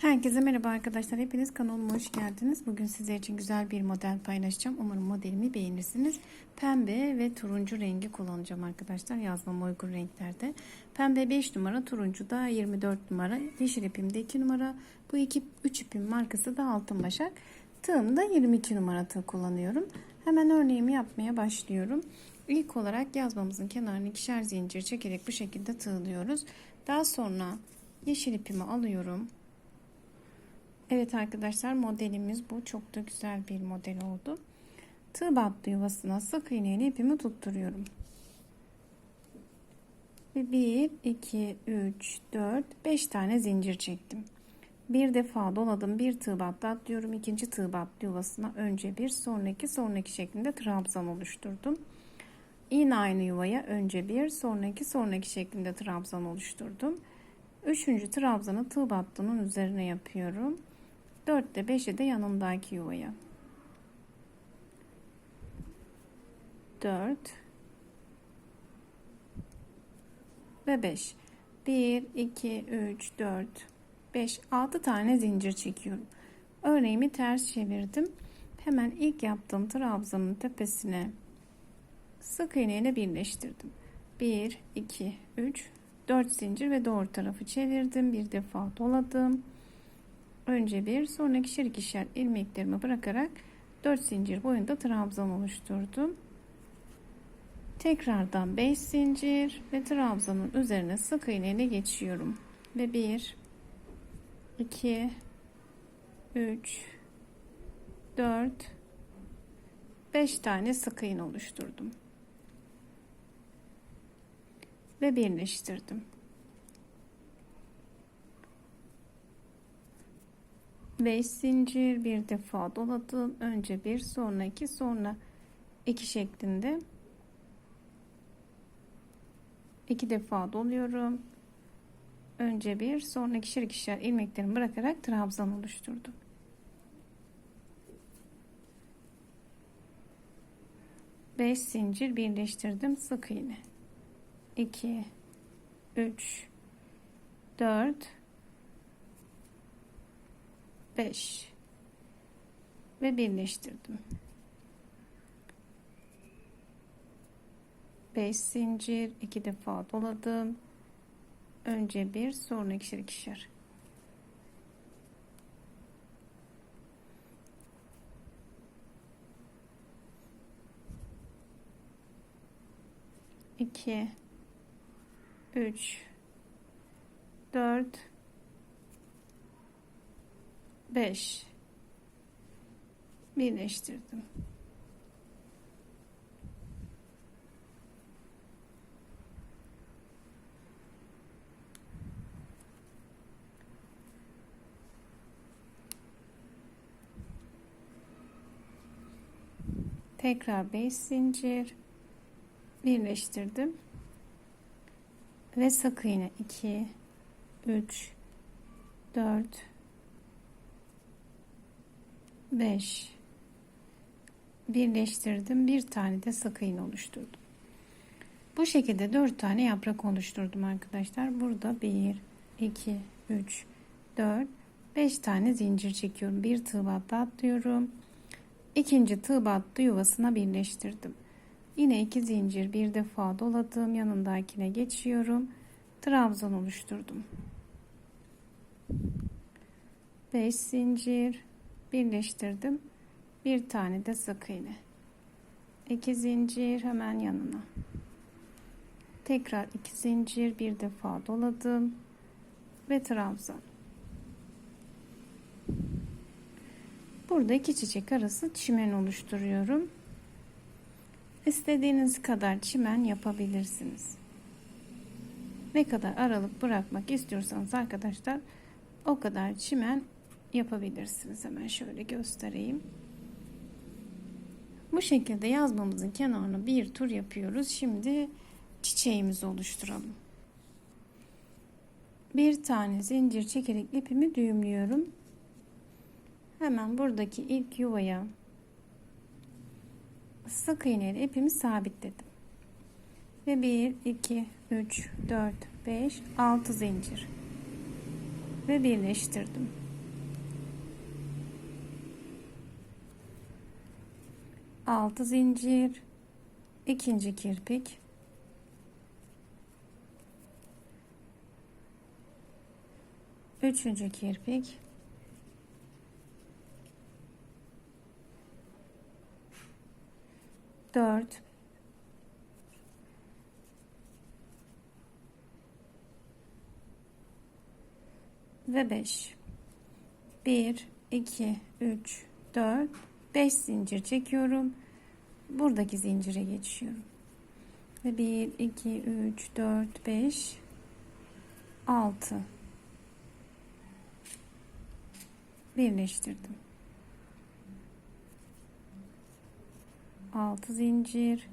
Herkese merhaba arkadaşlar. Hepiniz kanalıma hoş geldiniz. Bugün sizler için güzel bir model paylaşacağım. Umarım modelimi beğenirsiniz. Pembe ve turuncu rengi kullanacağım arkadaşlar. Yazmama uygun renklerde. Pembe 5 numara, turuncu da 24 numara. Yeşil ipimde 2 numara. Bu iki 3 ipin markası da Altın Başak. Tığımda 22 numara tığ kullanıyorum. Hemen örneğimi yapmaya başlıyorum. İlk olarak yazmamızın kenarını ikişer zincir çekerek bu şekilde tığlıyoruz. Daha sonra yeşil ipimi alıyorum. Evet arkadaşlar modelimiz bu. Çok da güzel bir model oldu. Tığ battı yuvasına sık iğneyle ipimi tutturuyorum. Ve 1, 2, 3, 4, 5 tane zincir çektim. Bir defa doladım. Bir tığ battı atlıyorum. ikinci tığ battı yuvasına önce bir sonraki sonraki şeklinde trabzan oluşturdum. Yine aynı yuvaya önce bir sonraki sonraki şeklinde trabzan oluşturdum. Üçüncü trabzanı tığ battının üzerine yapıyorum. 4 ile 5'i de yanındaki yuvaya. 4 ve 5. 1 2 3 4 5 6 tane zincir çekiyorum. Örneğimi ters çevirdim. Hemen ilk yaptığım trabzanın tepesine sık iğne ile birleştirdim. 1 2 3 4 zincir ve doğru tarafı çevirdim. Bir defa doladım. Önce bir sonra ikişer ikişer ilmeklerimi bırakarak 4 zincir boyunda trabzan oluşturdum. Tekrardan 5 zincir ve trabzanın üzerine sık iğne ile geçiyorum. Ve 1 2 3 4 5 tane sık iğne oluşturdum. Ve birleştirdim. 5 zincir bir defa doladım. Önce bir sonra iki sonra iki şeklinde iki defa doluyorum. Önce bir sonra ikişer ikişer ilmeklerimi bırakarak trabzan oluşturdum. Beş zincir birleştirdim sık iğne. 2 3 4 5 ve birleştirdim. 5 zincir iki defa doladım. Önce bir sonra ikişer ikişer. İki, üç, dört, 5 birleştirdim. Tekrar 5 zincir birleştirdim. Ve sık iğne 2 3 4 5 birleştirdim. Bir tane de sık iğne oluşturdum. Bu şekilde 4 tane yaprak oluşturdum arkadaşlar. Burada 1 2 3 4 5 tane zincir çekiyorum. Bir tığ battı atlıyorum. İkinci tığ battı yuvasına birleştirdim. Yine iki zincir bir defa doladım. Yanındakine geçiyorum. Trabzan oluşturdum. 5 zincir birleştirdim. Bir tane de sık iğne. İki zincir hemen yanına. Tekrar iki zincir bir defa doladım ve trabzan. Burada iki çiçek arası çimen oluşturuyorum. İstediğiniz kadar çimen yapabilirsiniz. Ne kadar aralık bırakmak istiyorsanız arkadaşlar o kadar çimen yapabilirsiniz. Hemen şöyle göstereyim. Bu şekilde yazmamızın kenarına bir tur yapıyoruz. Şimdi çiçeğimizi oluşturalım. Bir tane zincir çekerek ipimi düğümlüyorum. Hemen buradaki ilk yuvaya sık iğneyle ipimi sabitledim. Ve 1, 2, 3, 4, 5, 6 zincir. Ve birleştirdim. 6 zincir. İkinci kirpik. Üçüncü kirpik. Dört. Ve beş. Bir iki üç dört beş zincir çekiyorum. Buradaki zincire geçiyorum. Ve 1 2 3 4 5 6 birleştirdim. 6 zincir.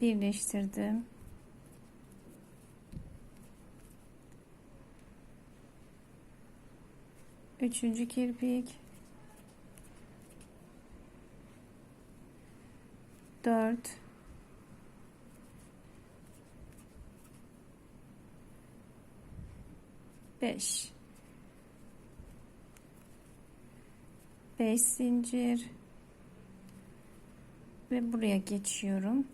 Birleştirdim. Üçüncü kirpik dört. Beş. Beş zincir. Ve buraya geçiyorum.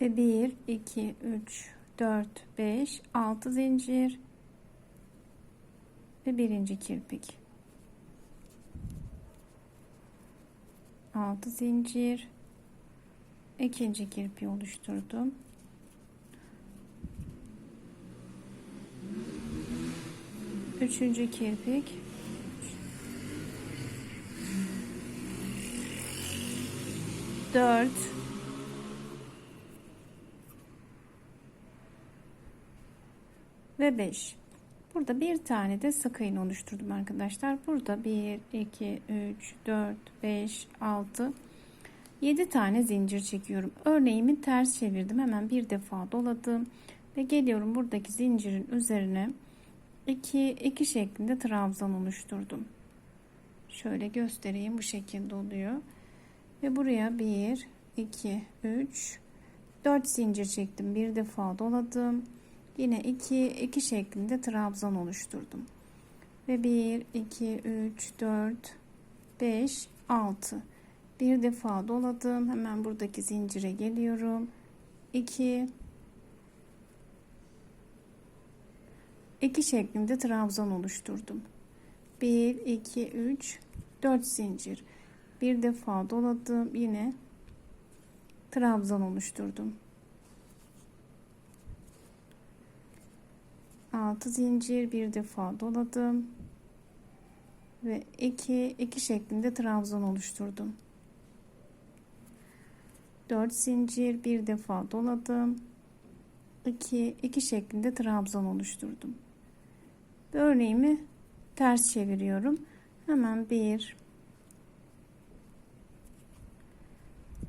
Ve 1 2 3 4 5 6 zincir ve birinci kirpik. 6 zincir ikinci kirpiği oluşturdum. Üçüncü kirpik. Dört. Ve beş. Burada bir tane de sık iğne oluşturdum arkadaşlar. Burada 1, 2, 3, 4, 5, 6, 7 tane zincir çekiyorum. Örneğimi ters çevirdim. Hemen bir defa doladım. Ve geliyorum buradaki zincirin üzerine 2 2 şeklinde trabzan oluşturdum. Şöyle göstereyim bu şekilde oluyor. Ve buraya 1 2 3 4 zincir çektim. Bir defa doladım. Yine 2 2 şeklinde trabzan oluşturdum. Ve 1 2 3 4 5 6 bir defa doladım. Hemen buradaki zincire geliyorum. 2 2 şeklinde trabzan oluşturdum. 1 2 3 4 zincir. Bir defa doladım. Yine trabzan oluşturdum. 6 zincir bir defa doladım ve 2 2 şeklinde trabzan oluşturdum. 4 zincir bir defa doladım. 2 2 şeklinde trabzan oluşturdum. Ve örneğimi ters çeviriyorum. Hemen 1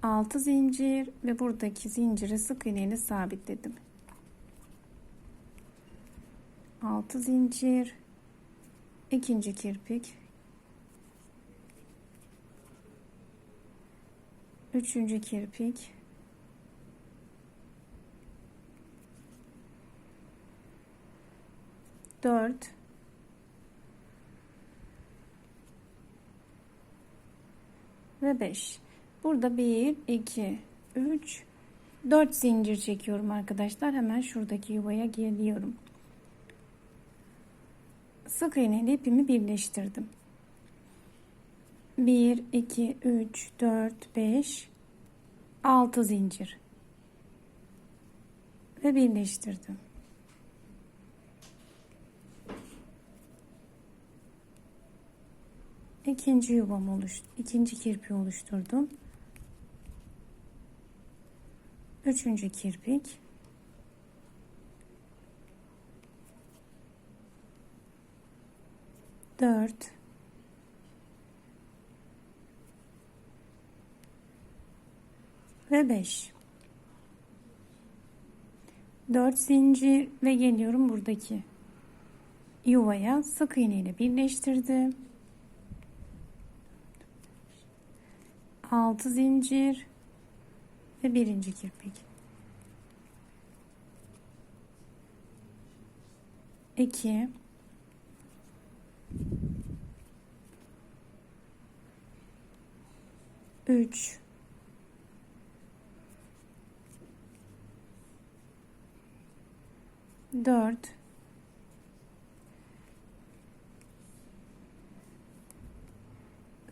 6 zincir ve buradaki zinciri sık iğneyle sabitledim. 6 zincir. İkinci kirpik. Üçüncü kirpik. Dört. Ve beş. Burada bir iki üç dört zincir çekiyorum arkadaşlar. Hemen şuradaki yuvaya geliyorum sık iğneyle ipimi birleştirdim. 1 2 3 4 5 6 zincir. Ve birleştirdim. İkinci yuvam oluştu ikinci kirpi oluşturdum. Üçüncü kirpik dört. Ve beş. Dört zincir ve geliyorum buradaki yuvaya. Sık iğne ile birleştirdim. 6 zincir ve birinci kirpik. 2 3 4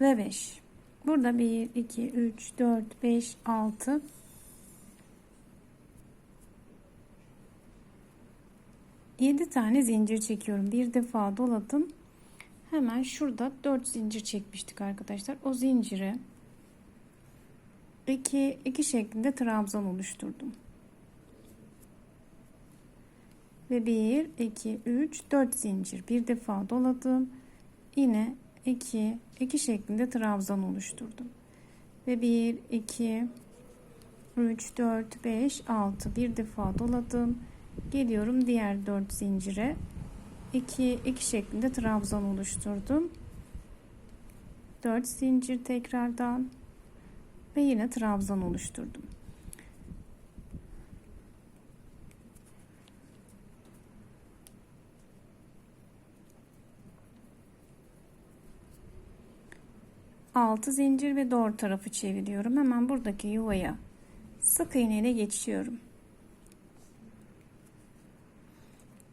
ve 5 burada 1 2 3 4 5 6 7 tane zincir çekiyorum. Bir defa doladım hemen şurada 4 zincir çekmiştik arkadaşlar. O zinciri 2 2 şeklinde trabzan oluşturdum. Ve 1 2 3 4 zincir bir defa doladım. Yine 2 2 şeklinde trabzan oluşturdum. Ve 1 2 3 4 5 6 bir defa doladım. Geliyorum diğer 4 zincire. 2 2 şeklinde trabzan oluşturdum. 4 zincir tekrardan ve yine trabzan oluşturdum. Altı zincir ve doğru tarafı çeviriyorum. Hemen buradaki yuvaya sık iğne ile geçiyorum.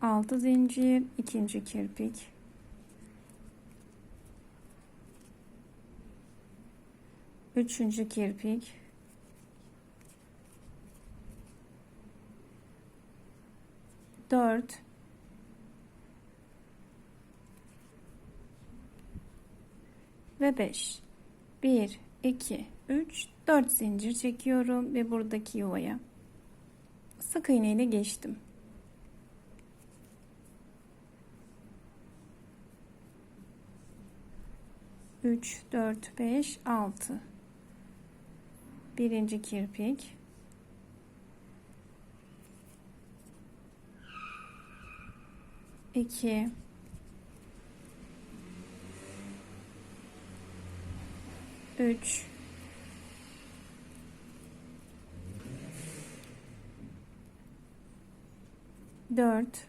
6 zincir ikinci kirpik üçüncü kirpik. Dört. Ve beş. Bir iki üç dört zincir çekiyorum ve buradaki yuvaya. Sık iğne ile geçtim. 3 4 5 6 birinci kirpik. İki. Üç. Dört.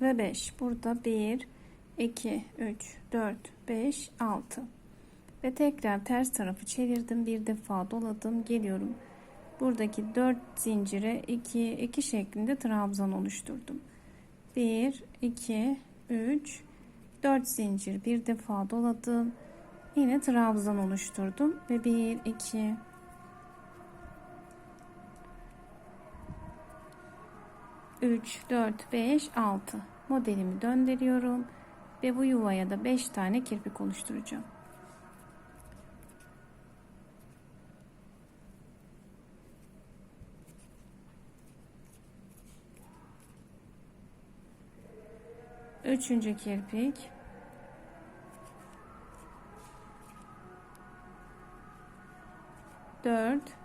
Ve 5 burada 1 2 3 4 5 6 ve tekrar ters tarafı çevirdim. Bir defa doladım. Geliyorum. Buradaki 4 zincire 2 2 şeklinde trabzan oluşturdum. 1 2 3 4 zincir bir defa doladım. Yine trabzan oluşturdum. Ve 1 2 3 4 5 6 modelimi döndürüyorum ve bu yuvaya da 5 tane kirpik oluşturacağım. Üçüncü kirpik. Dört.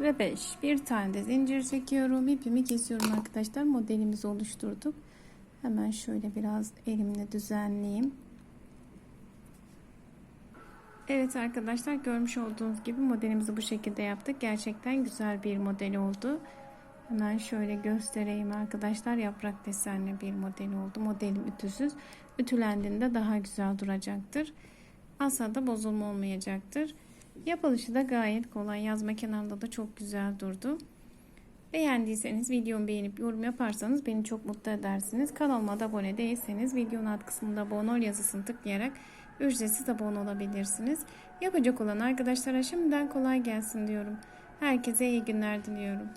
Ve 5 bir tane de zincir çekiyorum. İpimi kesiyorum arkadaşlar. Modelimizi oluşturduk. Hemen şöyle biraz elimle düzenleyeyim. Evet arkadaşlar görmüş olduğunuz gibi modelimizi bu şekilde yaptık. Gerçekten güzel bir model oldu. Hemen şöyle göstereyim arkadaşlar. Yaprak desenli bir model oldu. Modelim ütüsüz. Ütülendiğinde daha güzel duracaktır. Asla da bozulma olmayacaktır Yapılışı da gayet kolay. Yazma kenarında da çok güzel durdu. Beğendiyseniz videomu beğenip yorum yaparsanız beni çok mutlu edersiniz. Kanalıma da abone değilseniz videonun alt kısmında abone ol yazısını tıklayarak ücretsiz abone olabilirsiniz. Yapacak olan arkadaşlara şimdiden kolay gelsin diyorum. Herkese iyi günler diliyorum.